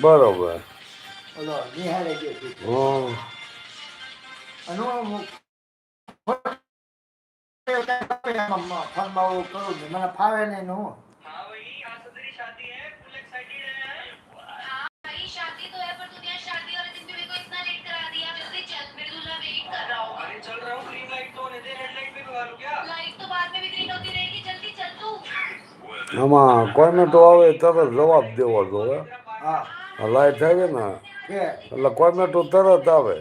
બરોબર. આમાં કરું મને ફાવે નહીં ને હું. એમાં કોમેન્ટો આવે તરત જવાબ દેવો જોઈએ હા. લાઈટ આવે ને એટલે કોમેન્ટો તરત આવે.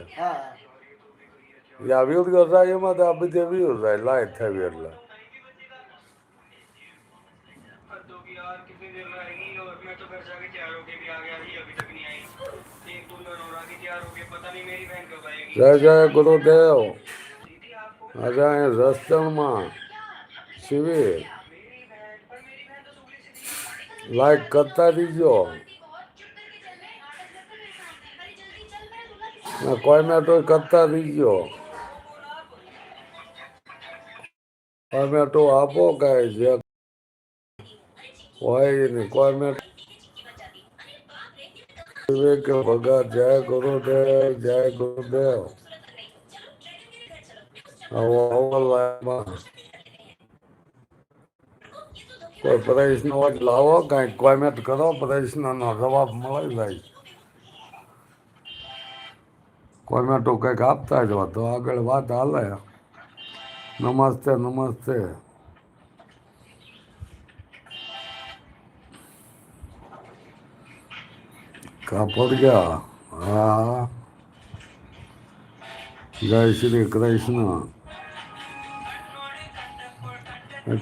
આ વ્યૂઝ થાય એમાં આ બધે વ્યૂઝ થાય લાઈટ થાય એટલે. જય જય ગુરુદેવ. અરે રસ્તામાં શિવિર. લાઈક કરતા રહીજો. કોમેટો કરતા રહીજો. કોમેટો આપો કાંઈ જે હોય ને કોમેટ વિવેક ભગત જય ગુરુદેવ જય ગુરુદેવ. આવો આવો લાઈફમાં કોઈ પ્રશ્ન હોય તો લાવો કાંઈક કોમેન્ટ કરો પ્રશ્નનો જવાબ મળી જાય. કોમેન્ટો કંઈક આપતા જ હો તો આગળ વાત હાલે. નમસ્તે નમસ્તે. કાપડ ગયા? હા. જય શ્રી કૃષ્ણ.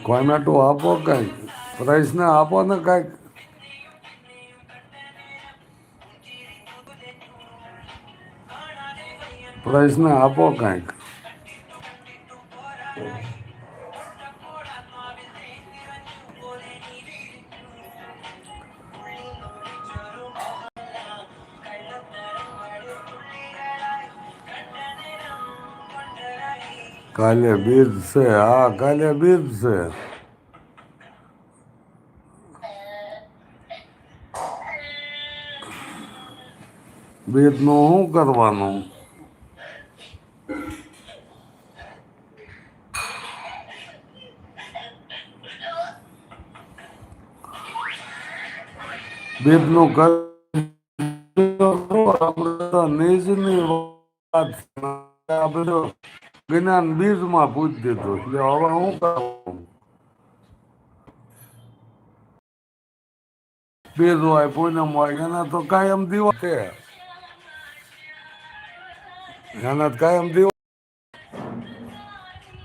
કોમેન્ટો આપો કંઈક. પ્રશ્ન આપો ને કંઈક પ્રશ્ન આપો કંઈક કાલે બીજ છે હા કાલે બીજ છે બીજનું શું કરવાનું? બધું જ્ઞાન બીજમાં પૂછી દીધું એટલે હવે હું કરું બીજ હોય પૂનમ હોય એના તો કાયમ દિવસ છે. એના તો કાયમ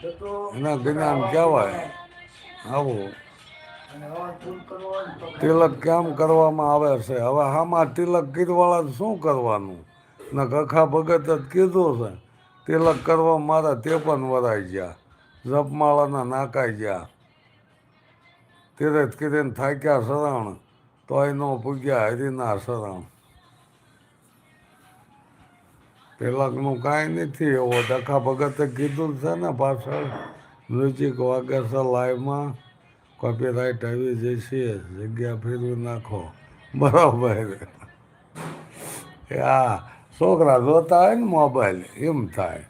તો તો એના જ્ઞાન કહેવાય. આવું. તો તિલક કેમ કરવામાં આવે છે? હવે આમાં તિલક કીધવાળા શું કરવાનું? ને કખા ભગત જ કીધું છે તિલક કરવા મારા પણ વરાઈ ગયા જપમાળાના નાકાઈ ગયા. તીરથ કીધીને થાક્યા શરણ તોય નો પૂગ્યા હરિના શરણ. તિલકનું કાંઈ નથી એવો દખા ભગતે કીધું છે ને પાછળ, મ્યુઝિક વાગે છે લાઈવમાં. કોપીરાઇટ આવી જશે, જગ્યા ફેરવી નાખો. બરાબર. હા છોકરા જોતા હોય ને મોબાઈલ, એમ થાય.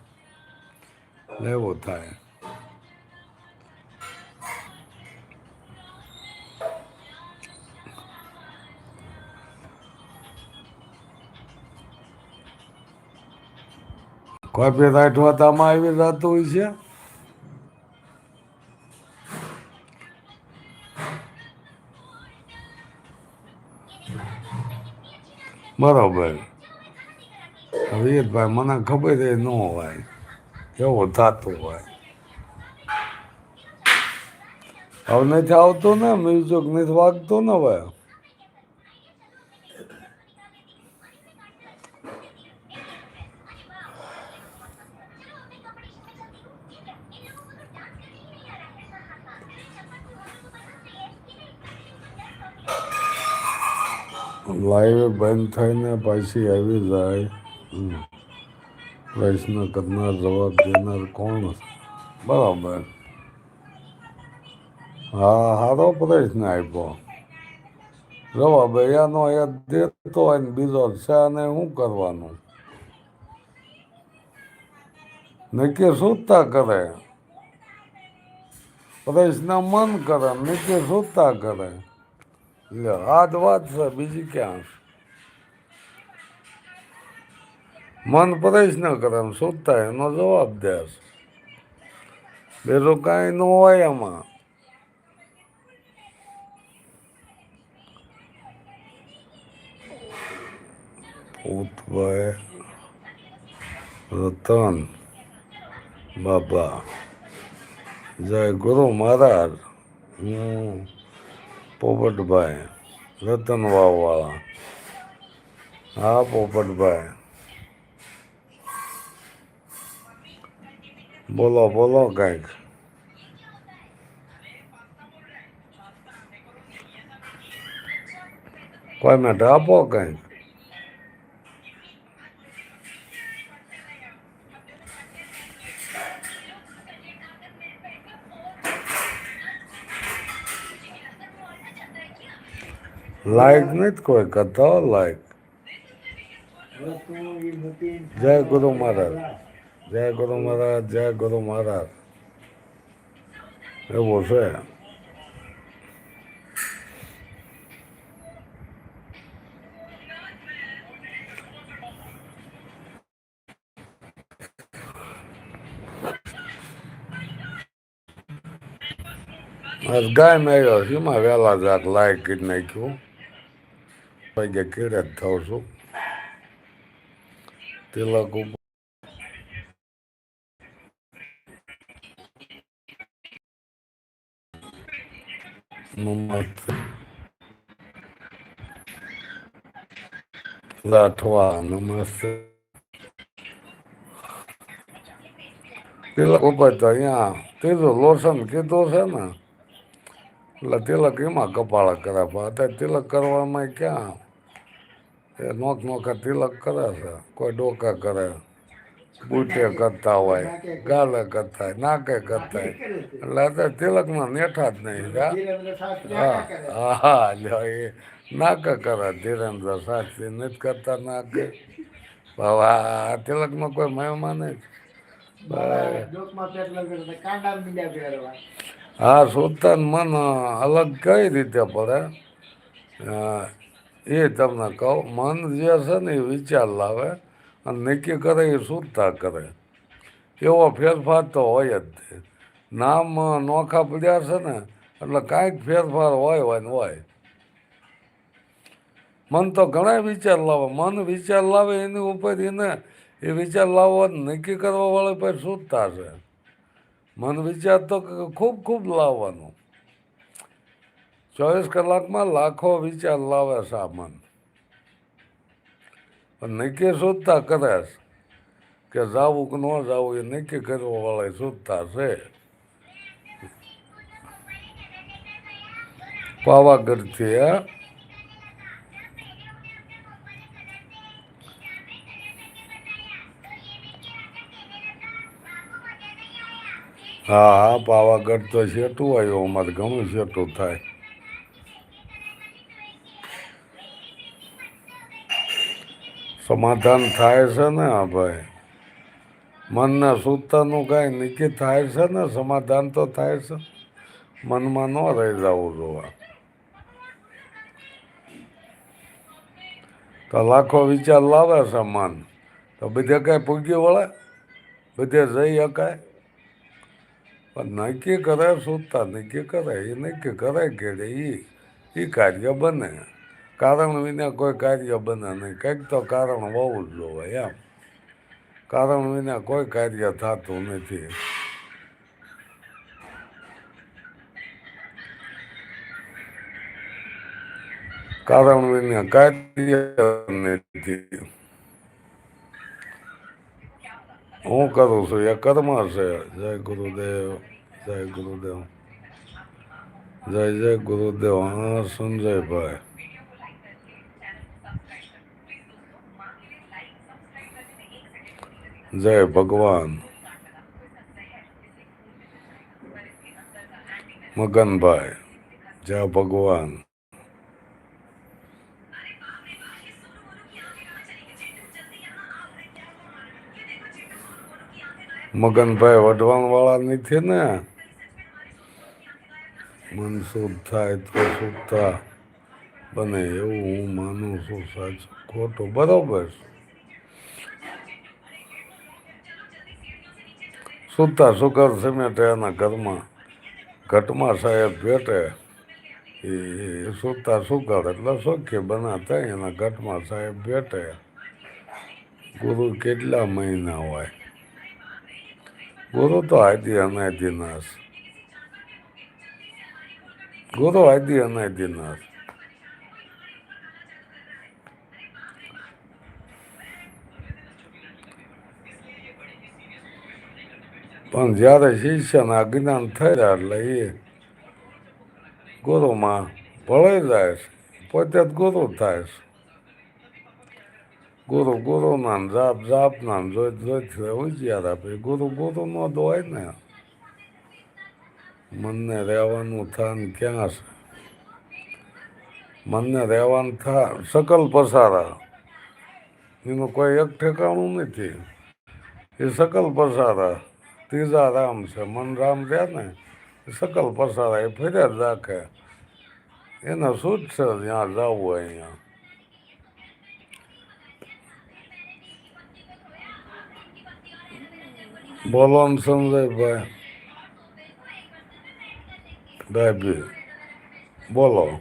એવું થાય. કોપીરાઇટ હોતામાં આવી જતું હોય છે? બરોબર. ભાઈ, મને ખબર એ ન હોય. કેવો થતું હોય. હવે નથી આવતું ને મ્યુઝિક નથી વાગતું ને હવે? લાઈવ બંધ થઈને પાછી આવી જાય. પ્રશ્ન કરનાર, જવાબ દેનાર કોણ બરાબર. હા સારો પ્રશ્ન આપ્યો. જવાબ એનો એ દેતો હોય ને બીજો છે અને શું કરવાનું? નક્કી સૂતા કરે. પ્રશ્ન મન કરે, નક્કી સૂતા કરે. લે આ વાત છે, બીજી ક્યાં મન ન કરે, એમ સૂતા એનો જવાબ દે છે. બીજું કાંઈ ન હોય એમાં. ભૂતભાઈ રતન બાબા. જય ગુરુ મહારાજ. હું પોપટભાઈ રતન વાવવાળા. હા પોપટભાઈ બોલો બોલો કંઈક. કોઈ મિનિટ આપો કંઈક? લાઈક નથી કોઈ કરતા લાઈક જય ગુરુ મહારાજ. જય ગુરુ મહારાજ, જય ગુરુ મહારાજ. એવું છે. ગાય મેળ્યો એમાં વહેલા જાક લાઈક નાખ્યું. પૈકે કીડે જ થાઉં છું. ઉપર નમસ્તે રાઠવા નમસ્તે. તિલક ઉપર તો અહીંયા. ત્રીજું લોસન કીધું છે ને. એટલે તિલક એમાં કપાળા કરાવવા અત્યારે તિલક કરવામાં ક્યાં? એ નોખ નોખા તિલક કરે છે, કોઈ ડોકા કરે, બુટે કરતા હોય, ગાલે કરતા હોય, નાકે કરતા હોય. એટલે અત્યારે તિલકમાં નેઠા જ નહીં હા હા હા એ નાકે કરે, ધીરેન્દ્ર શાસ્ત્રી નથી કરતા નાકે. આ તિલકમાં કોઈ મહેમાન નહીં હા સુતન મન અલગ કઈ રીતે પડે? એ તમને કહું, મન જે છે ને એ વિચાર લાવે અને નક્કી કરે એ સુરતા કરે. એવો ફેરફાર તો હોય જ તે. નામ નોખા પડ્યા છે ને, એટલે કાંઈક ફેરફાર હોય હોય ને હોય. મન તો ઘણા વિચાર લાવે, મન વિચાર લાવે એની ઉપર એને એ વિચાર લાવવા નક્કી કરવા વાળા પર સુરતા છે. મન વિચાર તો ખૂબ ખૂબ લાવવાનું. ચોવીસ કલાકમાં લાખો વિચાર લાવે સામાન. આ મન પણ નક્કી શોધતા કરે કે જાવું કે ન જાવું એ નક્કી કરવા વાળા શોધતા છે. પાવાગઢથી, હા? હા હા, પાવાગઢ તો શેઠું આવ્યું, અમારે ઘણું શેઠું થાય. સમાધાન થાય છે ને હા ભાઈ? મનને સૂતાનું કાંઈ નિકી થાય છે ને? સમાધાન તો થાય છે. મનમાં ન રહી જવું જોવા. તો લાખો વિચાર લાવે છે મન. તો બધે કાંઈ પૂગ્યું વળે? બધે જઈ શકાય પણ નક્કી કરે સૂતતા નક્કી કરે, એ નક્કી કરે કે એ કાર્ય બને. કારણ વિના કોઈ કાર્ય બને નહીં. કંઈક તો કારણ હોવું જ જોવે એમ. કારણ વિના કોઈ કાર્ય થતું નથી. કારણ વિના કાર્ય નથી. હું કરું છું? એ કર્મ છે. જય ગુરુદેવ જય ગુરુદેવ. જય જય ગુરુદેવ. હા, સંજયભાઈ. જય ભગવાન. મગનભાઈ, જય ભગવાન. મગનભાઈ વઢવાણ વાળા નથી ને? મન શુદ્ધ થાય તો શુદ્ધતા બને એવું હું માનું છું સાચું ખોટું, બરોબર છે. સુતા સુકર સિમેટે એના ઘરમાં, ઘટમાં સાહેબ ભેટે એ સુતા સુકર એટલે સોખી બનાતા એના ઘટમાં સાહેબ ભેટે. ગુરુ કેટલા મહિના હોય? ગુરુ તો આદિ અનાદિનાશ. ગુરુ આદિ અનાદિ પણ જ્યારે શિષ્યને અજ્ઞાન થયા એટલે એ ગુરુમાં ભળાઈ જાય છે પોતે જ ગુરુ થાય છે ગુરુ ગુરુના નામ જાપ જાપના જોઈ જોઈત ઉજ્યાર આપે ગુરુ ગુરુ નો જ હોય ને મનને રહેવાનું થાન ક્યાં છે મનને રહેવાનું થા સકલ પસારા એનું કોઈ એક ઠેકાણું નથી એ સકલ પસારા ત્રીજા રામ છે, મન રામ રહ્યા ને સકલ પસારા એ ફર્યા જ રાખે. એને શું છે ત્યાં જવું અહીંયા? બોલો ને સંજયભાઈ. ડાબી બોલો.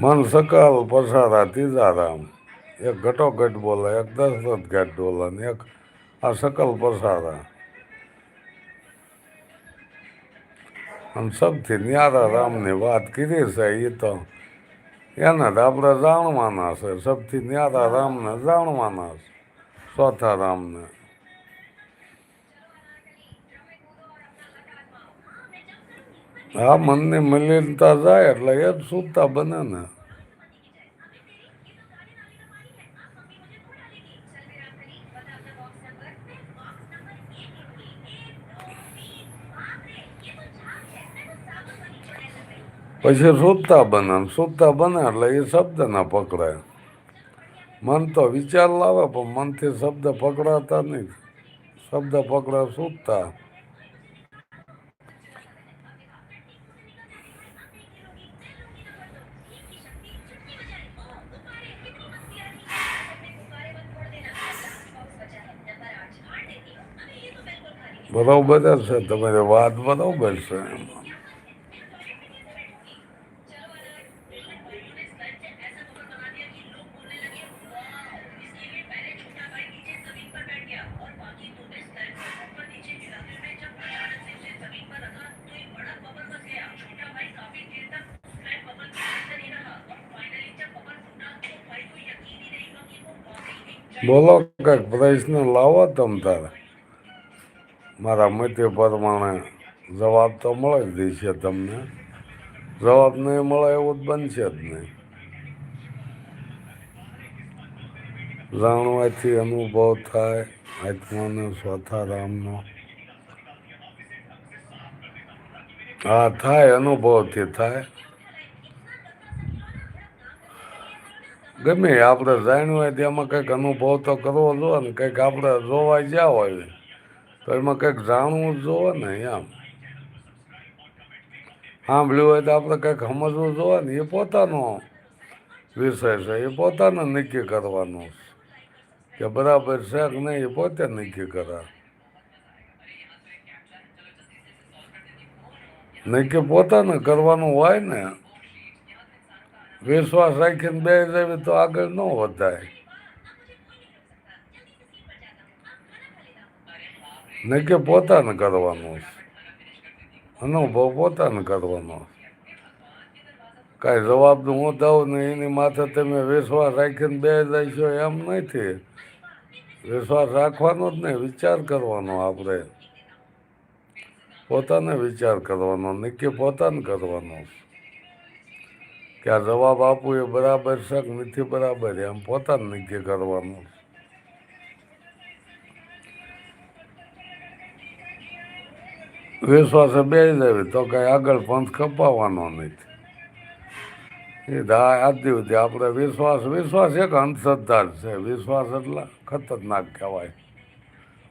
મન સકાલ પસારા ત્રીજા રામ. એક ઘટોઘટ બોલે, એક દશરથ ઘાટ બોલે ને એક આ સકલ પસારા. અને સૌથી ન્યારા રામની વાત કરી છે એ તો એને જ આપણે જાણવાના છે, સૌથી ન્યારા રામને જાણવાના છે, ચોથા રામને. આ મનની મલિનતા જાય એટલે એ જ સુતા બને ને. પછી શોધતા બને શોધતા બને એટલે એ શબ્દ ના પકડાય મન તો વિચાર લાવે, પણ મનથી શબ્દ પકડાતા નહીં. શબ્દ પકડા શોધતા બરાબર છે, તમારી વાત બરાબર છે. એમાં બોલો કંઈક પ્રશ્ન લાવો તમ તારે મારા મતે પ્રમાણે જવાબ તો મળે જ દેશે તમને જવાબ નહીં મળે એવું જ બનશે જ નહીં જાણવાથી અનુભવ થાય આત્માને સ્વથારામનો હા થાય અનુભવથી થાય ગમે આપણે જાણ્યું હોય તેમાં કંઈક અનુભવ તો કરવો જોઈએ ને, કંઈક આપણે જોવા જ્યાં હોય તો એમાં કંઈક જાણવું જોવે ને એમ. સાંભળ્યું હોય તો આપણે કંઈક સમજવું જોવે ને, એ પોતાનો વિષય છે, એ પોતાને નક્કી કરવાનું કે બરાબર છે કે નહીં, એ પોતે નક્કી કરે. નક્કી પોતાને કરવાનું હોય ને વિશ્વાસ રાખીને બે દેવી તો આગળ ન વધાય. નક્કી પોતાને કરવાનું છે. અનુભવ પોતાને કરવાનો કાંઈ જવાબ હું દઉં ને એની માથે તમે વિશ્વાસ રાખીને બે જઈશો એમ નથી. વિશ્વાસ રાખવાનો જ નહીં, વિચાર કરવાનો આપણે. પોતાને વિચાર કરવાનો નક્કી પોતાને કરવાનો કે આ જવાબ આપવું એ બરાબર છે કે નથી બરાબર? એમ પોતાને નક્કી કરવાનું. વિશ્વાસે બે દેવી તો કઈ આગળ પંથ ખપાવવાનો નથી. એ આજ સુધી આપણે વિશ્વાસ વિશ્વાસ એક અંધશ્રદ્ધા છે. વિશ્વાસ એટલે ખતરનાક કહેવાય.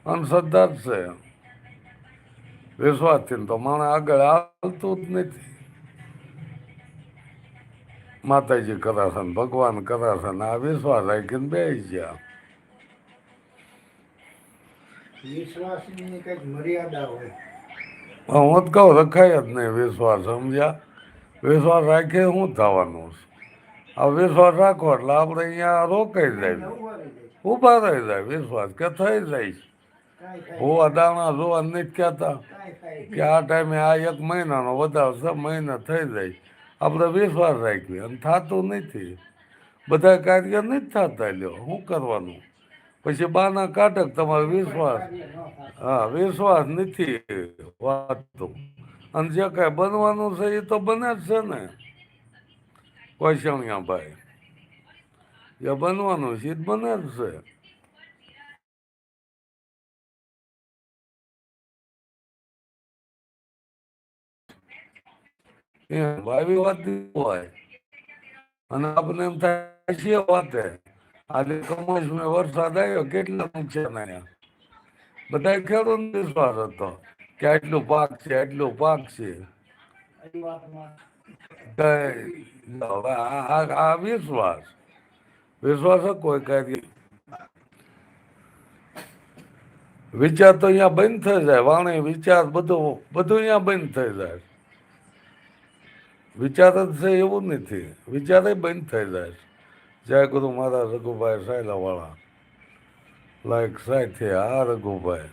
અંધશ્રદ્ધા જ છે. વિશ્વાસથી તો માણસ આગળ હાલતું જ નથી. માતાજી કરાશે ને ભગવાન કરાશે ને આ વિશ્વાસ રાખીને બે ગયા. વિશ્વાસની કંઈક મર્યાદા હોય. હું જ કહું રખાય જ નહીં વિશ્વાસ સમજ્યા? વિશ્વાસ રાખે શું થવાનું છે. આ વિશ્વાસ રાખો એટલે આપણે અહીંયા રોકાઈ જાય. ઊભા રહી જાય. વિશ્વાસ કે થઈ જાય છે. અદાણા દાણા જોવા નથી કહેતા કે આ ટાઈમે આ એક મહિનાનો વધારે છ મહિના થઈ જાય. આપણે વિશ્વાસ રાખ્યો. અને થતો નથી. બધા કાર્ય નથી થતા લ્યો. શું કરવાનું? પછી બાના કાટક તમારો વિશ્વાસ. હા, વિશ્વાસ નથી વાતતો અને જે કાંઈ બનવાનું છે એ તો બને જ છે ને. કોશણિયા ભાઈ જે બનવાનું છે એ બને જ છે. એમ આવી વાત હોય અને આપણે એમ થાય છે વાતે આજે કમોસમે વરસાદ આવ્યો કેટલા નુકસાન આવ્યા બધા ખેડૂત વિશ્વાસ હતો કે આટલું પાક છે આટલું પાક છે એ વાતમાં કે હવે આ- આ આ વિશ્વાસ વિશ્વાસ જ કોઈ કાર્ય વિચાર તો અહીંયા બંધ થઈ જાય વાણી વિચાર બધું બધું અહીંયા બંધ થઈ જાય વિચાર જ છે એવું નથી. વિચાર બંધ થઈ જાય જય ગુરુ મારા રઘુભાઈ સાયલાવાળા. લાયક સાથે આ રઘુભાઈ.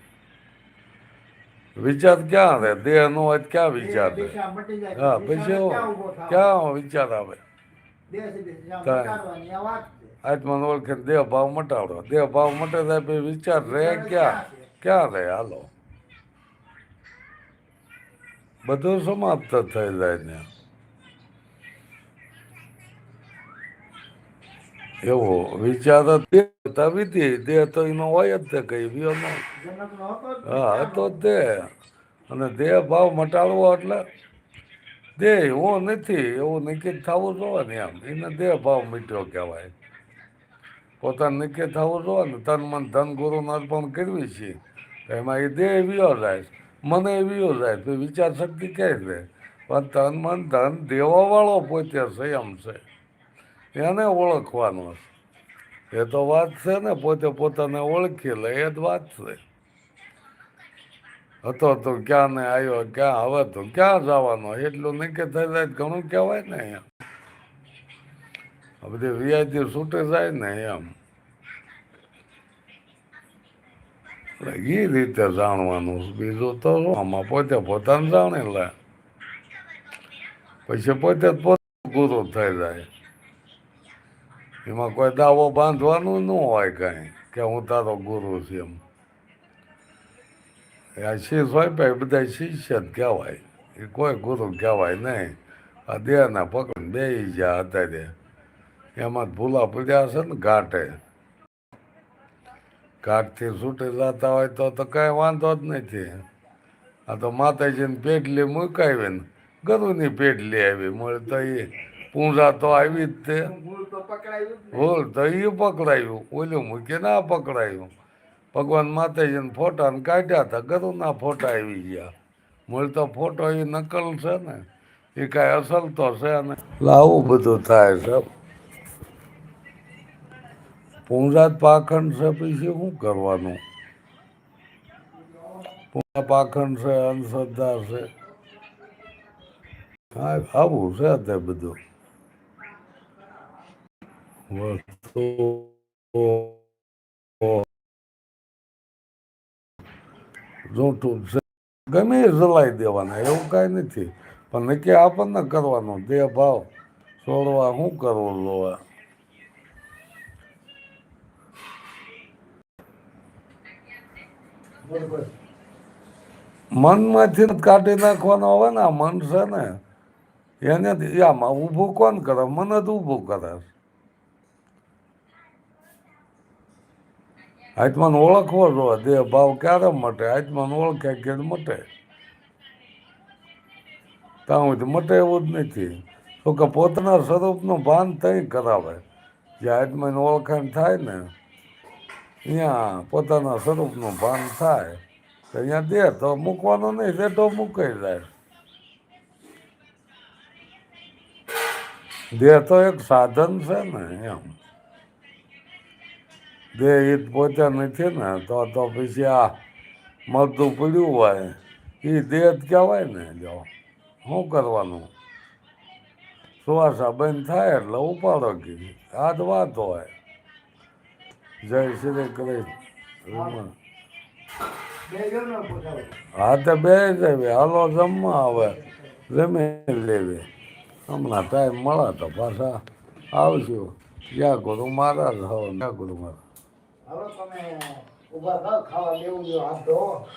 વિચાર ક્યાં રહે? દેહ નો હોય ક્યાં વિચાર રહે? હા પછી ક્યાં વિચાર આવે? છે આત્માને ઓળખીને દેહ ભાવ મટાડો. દેહ ભાવ મટે થાય પછી વિચાર રહે ક્યાં? ક્યાં રહે? હાલો. બધું સમાપ્ત થઈ જાય ને. એવો વિચાર તો વિધિ દેહ તો એનો હોય જ તે કઈ વ્યો નો. જનકનો હતો જ હા, હતો જ તે. અને દેહ ભાવ મટાડવો એટલે દેહ એવો નથી, એવું નક્કી થવું જોવે ને એમ. એને દેહ ભાવ મીટ્યો કહેવાય. પોતાને નક્કી થવું જોવે ને તન મન ધન ગુરુને અર્પણ કરવી છે. તો એમાં એ દેહ વિયો જાય. મને વિયો જાય. તો વિચાર શક્તિ ક્યાંય રહે? પણ તન મન ધન દેવાવાળો પોતે સંયમ છે. એને ઓળખવાનો છે. એ તો વાત છે ને, પોતે પોતાને ઓળખી લે, એ જ વાત છે. હતો તો ક્યાં ને આવ્યો, ક્યાં, હવે તો ક્યાં જવાનો? એટલું નક્કી થઈ જાય ઘણું કહેવાય ને એમ. આ બધી રિયાયતી છૂટી જાય ને એમ. એ રીતે જાણવાનું. બીજું તો શું? આમાં પોતે પોતાને જાણી લે. પછી પોતે પોતે ગુરુ થઈ જાય. એમાં કોઈ દાવો બાંધવાનું ન હોય કાંઈ, કે હું તારો ગુરુ છું એમ. આ શીશ હોય ભાઈ બધા શિષ્ય જ કહેવાય. એ કોઈ ગુરુ કહેવાય નહીં. આ દેહના પકડ બે ગયા અત્યારે. એમાં ભૂલા પડ્યા હશે ને ઘાટે. ઘાટથી છૂટી જતા હોય તો તો કાંઈ વાંધો જ નથી. આ તો માતાજીને પેટલી મુકાવી ને ગરુની પેટલી આવી. મળે તો એ પૂંજા તો આવી જ તે. ભૂલ તો એ પકડાયું. ઓલું મૂકી ના પકડાયું. ભગવાન માતાજીને ફોટા કાઢ્યા હતા. ગરુના ફોટા આવી ગયા. મૂળ તો ફોટો એ નકલ છે ને. એ કાંઈ અસલ તો છે ને. એટલે આવું બધું થાય છે. પૂંજાત પાખંડ છે પછી શું કરવાનું? પૂંજા પાખંડ છે અંધશ્રદ્ધા છે. આવું છે તે બધું. છે. ગમે એ જલાઈ દેવાના, એવું કાંઈ નથી. પણ નક્કી આપણને કરવાનું દેહ ભાવ છોડવા શું કરવું જોવે મનમાંથી કાઢી નાખવાનો આવે ને આ મન છે ને, એને આમાં ઊભું કોણ કરે? મને જ ઊભું કરે. આત્માને ઓળખવો જોઈએ દેહ ભાવ ક્યારે મટે? આત્માને ઓળખે કે મટે? ત્યાં સુધી મટે એવું જ નથી. તો કે પોતાના સ્વરૂપનું ભાન થઈ કરાવે? જે આત્માને ઓળખાણ થાય ને અહીંયા પોતાના સ્વરૂપનું ભાન થાય, તો અહીંયા દે, તો મૂકવાનો નહીં દે તો મૂકાઈ જાય. દેહ તો એક સાધન છે ને એમ. દેહ હિત પોતે નથી ને, તો તો પછી આ મળતું પડ્યું હોય એ દેહ કહેવાય ને, જો. શું કરવાનું? સુવાસા બંધ થાય એટલે ઉપાડો કીધી. આ જ વાત હોય. જય શ્રી કૃષ્ણ. બે હા, તો બે જવી હાલો, જમવા આવે. જમી લેવી. હમણાં ટાઈમ મળે તો પાછા આવજો. જ્યાં ગુરુ મહારાજ હો ગુરુ મહારાજ હવે તમે ઊભા થાવ ખાવા લેવું જો હાથ ધોવો